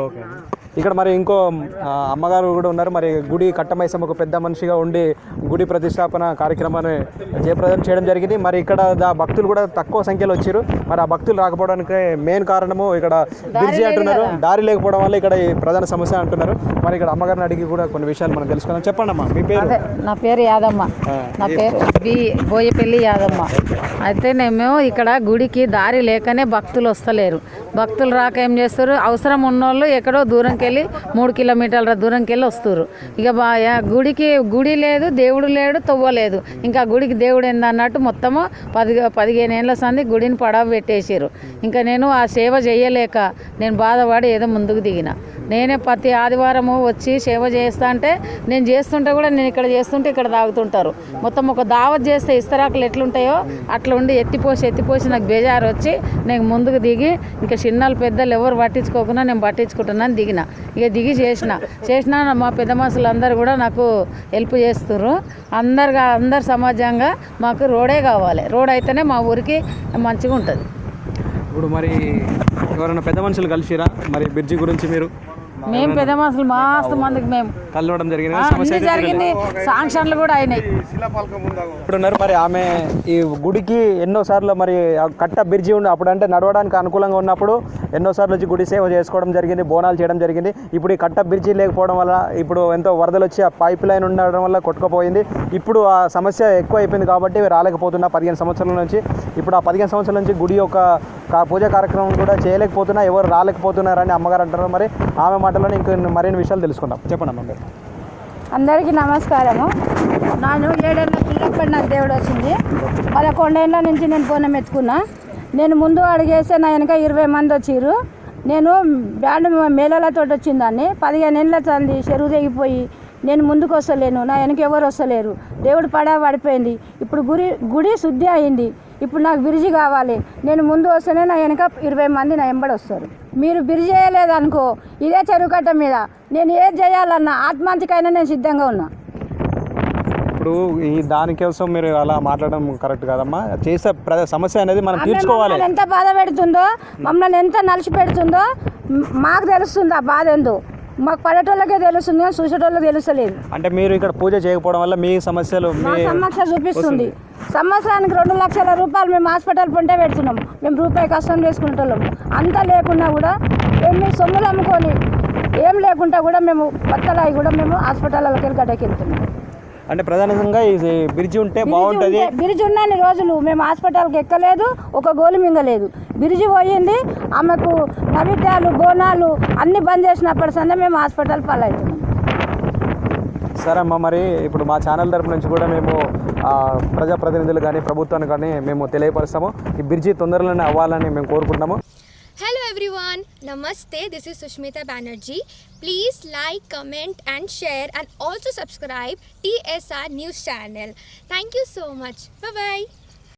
OK。ఇక్కడ మరి ఇంకో అమ్మగారు కూడా ఉన్నారు. మరి గుడి కట్టమైసం ఒక పెద్ద మనిషిగా ఉండి గుడి ప్రతిష్టాపన కార్యక్రమాన్ని జయప్రదం చేయడం జరిగింది. మరి ఇక్కడ భక్తులు కూడా తక్కువ సంఖ్యలో వచ్చారు. మరి ఆ భక్తులు రాకపోవడానికి మెయిన్ కారణము ఇక్కడ బిర్జీ అంటున్నారు. దారి లేకపోవడం వల్ల ఇక్కడ ఈ ప్రధాన సమస్య అంటున్నారు. మరి ఇక్కడ అమ్మగారిని అడిగి కూడా కొన్ని విషయాలు మనం తెలుసుకుందాం. చెప్పండి అమ్మా మీ పేరు? నా పేరు యాదమ్మ. నా పేరు బి బోయపల్లి యాదమ్మ. అయితే మేము ఇక్కడ గుడికి దారి లేకనే భక్తులు వస్తలేరు. భక్తులు రాక ఏం చేస్తారు? అవసరం ఉన్నోళ్ళు ఎక్కడో దూరంకి వెళ్ళి మూడు కిలోమీటర్ల దూరంకి వెళ్ళి వస్తారు ఇక బా యా- గుడికి గుడి లేదు దేవుడు లేడు తొవ్వ లేదు. ఇంకా గుడికి దేవుడు ఏందన్నట్టు మొత్తము పది పదిహేను ఏళ్ళ సంది గుడిని పడవ పెట్టేసారు ఇంకా నేను ఆ సేవ చేయలేక నేను బాధపడి ఏదో ముందుకు దిగిన. నేనే ప్రతి ఆదివారము వచ్చి సేవ చేస్తా అంటే నేను చేస్తుంటే కూడా నేను ఇక్కడ చేస్తుంటే ఇక్కడ తాగుతుంటారు. మొత్తం ఒక దావత్ చేస్తే ఇస్తరాకులు ఎట్లుంటాయో అట్లా ఉండి ఎత్తిపోసి ఎత్తిపోసి నాకు బేజారు వచ్చి నేను ముందుకు దిగి ఇంకా చిన్నాలు పెద్దలు ఎవరు పట్టించుకోకుండా నేను పట్టించుకుంటున్నాను దిగిన. ఇక దిగి చేసిన. చేసిన మా పెద్ద మనుషులు అందరు కూడా నాకు హెల్ప్ చేస్తుర్రు. అందరుగా అందరు సమాజంగా మాకు రోడే కావాలి. రోడ్ అయితేనే మా ఊరికి మంచిగా ఉంటుంది ఇప్పుడు మరి ఎవరైనా పెద్ద మనుషులు కలిసిరా? మరి బ్రిడ్జి గురించి మీరు? మేము పెద్ద మనుషులు మస్తు మందికి మేము. కలవడం జరిగింది ఆ, సమస్య అన్ని జరిగింది. శాంక్షన్లు కూడా అయినాయి. ఇప్పుడు ఉన్నారు మరి ఆమె ఈ గుడికి ఎన్నో సార్లు మరి ఆ కట్ట బ్రిడ్జి ఉండి అప్పుడు అంటే నడవడానికి అనుకూలంగా ఉన్నప్పుడు ఎన్నో సార్లు వచ్చి గుడి సేవ చేసుకోవడం జరిగింది బోనాలు చేయడం జరిగింది. ఇప్పుడు ఈ కట్ట బ్రిడ్జి లేకపోవడం వల్ల ఇప్పుడు ఎంతో వరదలు వచ్చి ఆ పైప్ లైన్ ఉండడం వల్ల కొట్టుకుపోయింది. ఇప్పుడు ఆ సమస్య ఎక్కువ అయిపోయింది కాబట్టి రాలేకపోతున్నా పదిహేను సంవత్సరాల నుంచి. ఇప్పుడు ఆ పదిహేను సంవత్సరాల నుంచి గుడి యొక్క పూజా కార్యక్రమం కూడా చేయలేకపోతున్నా ఎవరు రాలేకపోతున్నారని అమ్మగారు అంటారు మరి ఆమె మాటలోనే ఇంకొన్ని మరిన్ని విషయాలు తెలుసుకుందాం. చెప్పండి అమ్మ మీరు. అందరికీ నమస్కారము. నాను ఏడేళ్ళ పిల్లప్పటి నాకు దేవుడు వచ్చింది. పదకొండేళ్ళ నుంచి నేను బోనం ఎత్తుకున్నా. నేను ముందు అడిగేస్తే నా వెనక ఇరవై మంది వచ్చిర్రు. నేను బ్యాండ్ మేళలతో వచ్చిందాన్ని. పదిహేను ఏళ్ళ తంది చెరువు తెగిపోయి నేను ముందుకు వస్తలేను. నా వెనక ఎవరు వస్తలేరు. దేవుడు పడా పడిపోయింది. ఇప్పుడు గుడి గుడి శుద్ధి అయింది. ఇప్పుడు నాకు బిరిజి కావాలి. నేను ముందు వస్తేనే నా వెనక ఇరవై మంది నా వెంబడి వస్తారు. మీరు బిరిజి చేయలేదనుకో ఇదే చెరువు కట్ట మీద. నేను ఏది చేయాలన్నా ఆత్మహత్యకైనా నేను సిద్ధంగా ఉన్నా. ఇప్పుడు ఈ దానికోసం మీరు అలా మాట్లాడడం కరెక్ట్ కాదమ్మా. చేసే ప్ర- సమస్య అనేది మనం తీర్చుకోవాలి. ఎంత బాధ పెడుతుందో మమ్మల్ని ఎంత నలిచి పెడుతుందో మాకు తెలుస్తుంది ఆ బాధ ఏందో మాకు పడేటోళ్ళకే తెలుస్తుంది కానీ చూసేటోళ్ళకి తెలుస్తలేదు. అంటే మీరు ఇక్కడ పూజ చేయకపోవడం వల్ల మీ సమస్యలు మా సమస్య చూపిస్తుంది. సంవత్సరానికి రెండు లక్షల రూపాయలు మేము హాస్పిటల్ పొంటే పెడుతున్నాం. మేము రూపాయి కష్టం చేసుకుంటున్నాం అంతా లేకున్నా కూడా ఎన్ని సొమ్ములు అమ్ముకొని ఏం లేకుండా కూడా మేము బత్తలాయి కూడా మేము హాస్పిటల్కి వెళ్ళి గడ్డకి వెళ్తున్నాం. అంటే ప్రధానంగా ఇది బ్రిడ్జి ఉంటే బాగుంటుంది. బిరిజి ఉన్నన్ని రోజులు మేము హాస్పిటల్కి ఎక్కలేదు ఒక గోలు మింగలేదు. బిరిజి పోయింది ఆమెకు నైవేద్యాలు బోనాలు అన్ని బంద్ చేసినప్పటి సందే మేము హాస్పిటల్ పాలవుతున్నాం సరే అమ్మా మరి ఇప్పుడు మా ఛానల్ తరపు నుంచి కూడా మేము ఆ, ప్రజాప్రతినిధులు కానీ ప్రభుత్వాన్ని కానీ మేము తెలియపరుస్తాము ఈ బ్రిడ్జి తొందరలోనే అవ్వాలని మేము కోరుకుంటున్నాము Hello everyone, Namaste. This is Sushmita Banerjee. Please like, comment, and share, and also subscribe TSR News channel. Thank you so much. Bye bye.